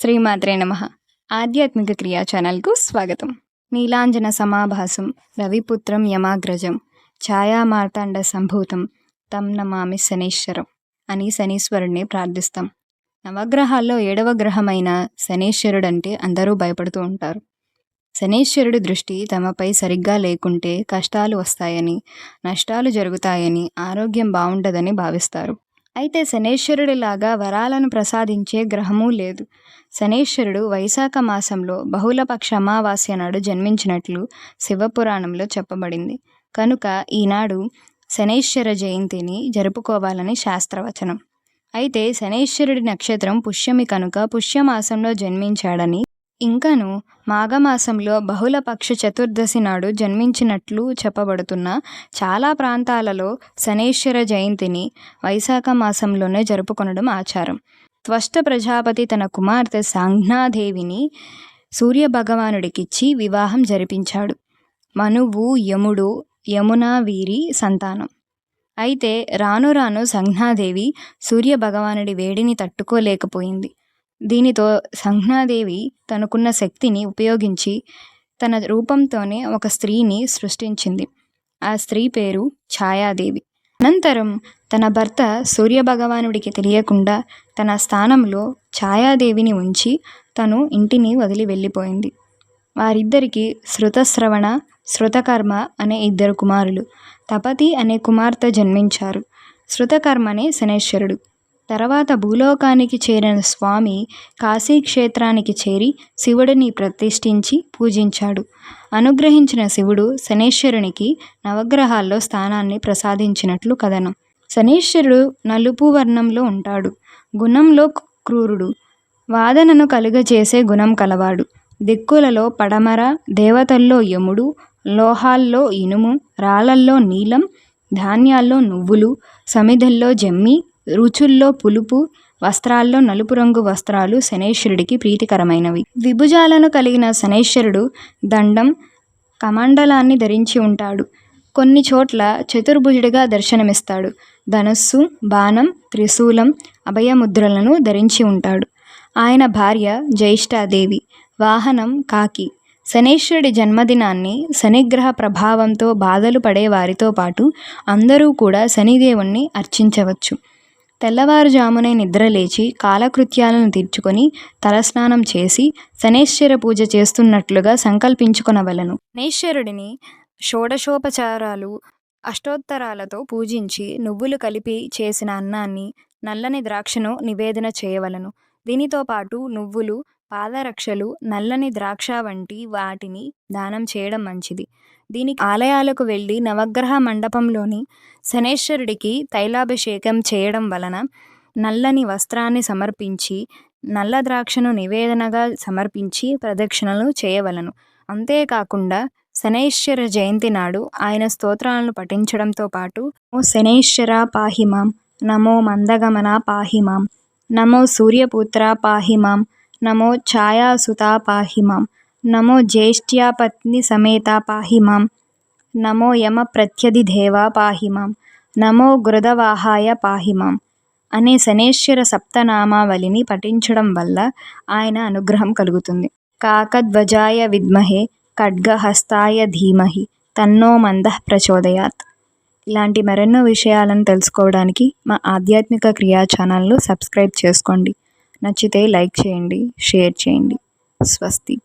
శ్రీమాత్రే నమ. ఆధ్యాత్మిక క్రియా ఛానల్కు స్వాగతం. నీలాంజన సమాభాసం రవిపుత్రం యమాగ్రజం ఛాయామార్తాండ సంభూతం తం నమామి శనీశ్వరం అని శనీశ్వరుడిని ప్రార్థిస్తాం. నవగ్రహాల్లో ఏడవ గ్రహమైన శనీశ్వరుడు అందరూ భయపడుతూ ఉంటారు. శనీశ్వరుడి దృష్టి తమపై సరిగ్గా లేకుంటే కష్టాలు వస్తాయని నష్టాలు జరుగుతాయని ఆరోగ్యం బాగుండదని భావిస్తారు. అయితే శనేశ్వరుడిలాగా వరాలను ప్రసాదించే గ్రహమూ లేదు. శనేశ్వరుడు వైశాఖ మాసంలో బహుళపక్ష అమావాస్య నాడు జన్మించినట్లు శివపురాణంలో చెప్పబడింది. కనుక ఈనాడు శనేశ్వర జయంతిని జరుపుకోవాలని శాస్త్రవచనం. అయితే శనేశ్వరుడి నక్షత్రం పుష్యమి కనుక పుష్యమాసంలో జన్మించాడని ఇంకను మాఘమాసంలో బహుళపక్ష చతుర్దశి నాడు జన్మించినట్లు చెప్పబడుతున్న చాలా ప్రాంతాలలో శనేశ్వర జయంతిని వైశాఖ మాసంలోనే జరుపుకొనడం ఆచారం. త్వష్ట ప్రజాపతి తన కుమార్తె సాంఘ్నాదేవిని సూర్యభగవానుడికిచ్చి వివాహం జరిపించాడు. మనువు యముడు యమున వీరి సంతానం. అయితే రాను రాను సంఘ్నాదేవి సూర్యభగవానుడి వేడిని తట్టుకోలేకపోయింది. దీనితో సంజ్ఞాదేవి తనకున్న శక్తిని ఉపయోగించి తన రూపంతోనే ఒక స్త్రీని సృష్టించింది. ఆ స్త్రీ పేరు ఛాయాదేవి. అనంతరం తన భర్త సూర్యభగవానుడికి తెలియకుండా తన స్థానంలో ఛాయాదేవిని ఉంచి తను ఇంటిని వదిలి వెళ్ళిపోయింది. వారిద్దరికి శృతశ్రవణ శృతకర్మ అనే ఇద్దరు కుమారులు. తపతి అనే కుమార్తె జన్మించారు. శృతకర్మనే శనేశ్వరుడు. తర్వాత భూలోకానికి చేరిన స్వామి కాశీక్షేత్రానికి చేరి శివుడిని ప్రతిష్ఠించి పూజించాడు. అనుగ్రహించిన శివుడు శనేశ్వరునికి నవగ్రహాల్లో స్థానాన్ని ప్రసాదించినట్లు కథనం. శనేశ్వరుడు నలుపు వర్ణంలో ఉంటాడు. గుణంలో క్రూరుడు. వాదనను కలుగజేసే గుణం కలవాడు. దిక్కులలో పడమర దేవతల్లో యముడు లోహాల్లో ఇనుము రాళ్ళల్లో నీలం ధాన్యాల్లో నువ్వులు సమిధల్లో జమ్మి రుచుల్లో పులుపు వస్త్రాల్లో నలుపు రంగు వస్త్రాలు శనేశ్వరుడికి ప్రీతికరమైనవి. విభుజాలను కలిగిన శనేశ్వరుడు దండం కమండలాన్ని ధరించి ఉంటాడు. కొన్ని చోట్ల చతుర్భుజుడిగా దర్శనమిస్తాడు. ధనస్సు బాణం త్రిశూలం అభయముద్రలను ధరించి ఉంటాడు. ఆయన భార్య జ్యేష్ఠాదేవి. వాహనం కాకి. శనేశ్వరుడి జన్మదినాన్ని శనిగ్రహ ప్రభావంతో బాధలు పడే వారితో పాటు అందరూ కూడా శనిదేవుణ్ణి అర్చించవచ్చు. తెల్లవారుజామునే నిద్రలేచి కాలకృత్యాలను తీర్చుకొని తలస్నానం చేసి శనేశ్వర పూజ చేస్తున్నట్లుగా సంకల్పించుకొనవలను. శనేశ్వరుడిని షోడశోపచారాలు అష్టోత్తరాలతో పూజించి నువ్వులు కలిపి చేసిన అన్నాన్ని నల్లని ద్రాక్షను నివేదన చేయవలను. దీనితో పాటు నువ్వులు పాదరక్షలు నల్లని ద్రాక్ష వంటి వాటిని దానం చేయడం మంచిది. దీనికి ఆలయాలకు వెళ్ళి నవగ్రహ మండపంలోని శనేశ్వరుడికి తైలాభిషేకం చేయడం వలన నల్లని వస్త్రాన్ని సమర్పించి నల్ల ద్రాక్షను నివేదనగా సమర్పించి ప్రదక్షిణలు చేయవలను. అంతేకాకుండా శనేశ్వర జయంతి నాడు ఆయన స్తోత్రాలను పఠించడంతో పాటు ఓ శనేశ్వర పాహిమాం నమో మందగమన పాహిమాం నమో సూర్యపుత్ర పాహిమాం నమో ఛాయాసుతా పాహి మాం. నమో జ్యేష్ఠ్యా పత్ని సమేత పాహి మాం. నమో యమ ప్రత్యధిదేవ పాహి మాం. నమో గృదవాహాయ పాహి మాం. అనే శనేశ్వర సప్తనామావళిని పఠించడం వల్ల ఆయన అనుగ్రహం కలుగుతుంది. కాకధ్వజాయ విద్మహే ఖడ్గహస్తాయ ధీమహి తన్నో మంద ప్రచోదయాత్. ఇలాంటి మరెన్నో విషయాలను తెలుసుకోవడానికి మా ఆధ్యాత్మిక క్రియా ఛానల్ను సబ్స్క్రైబ్ చేసుకోండి. నచ్చితే లైక్ చేయండి షేర్ చేయండి. స్వస్తి.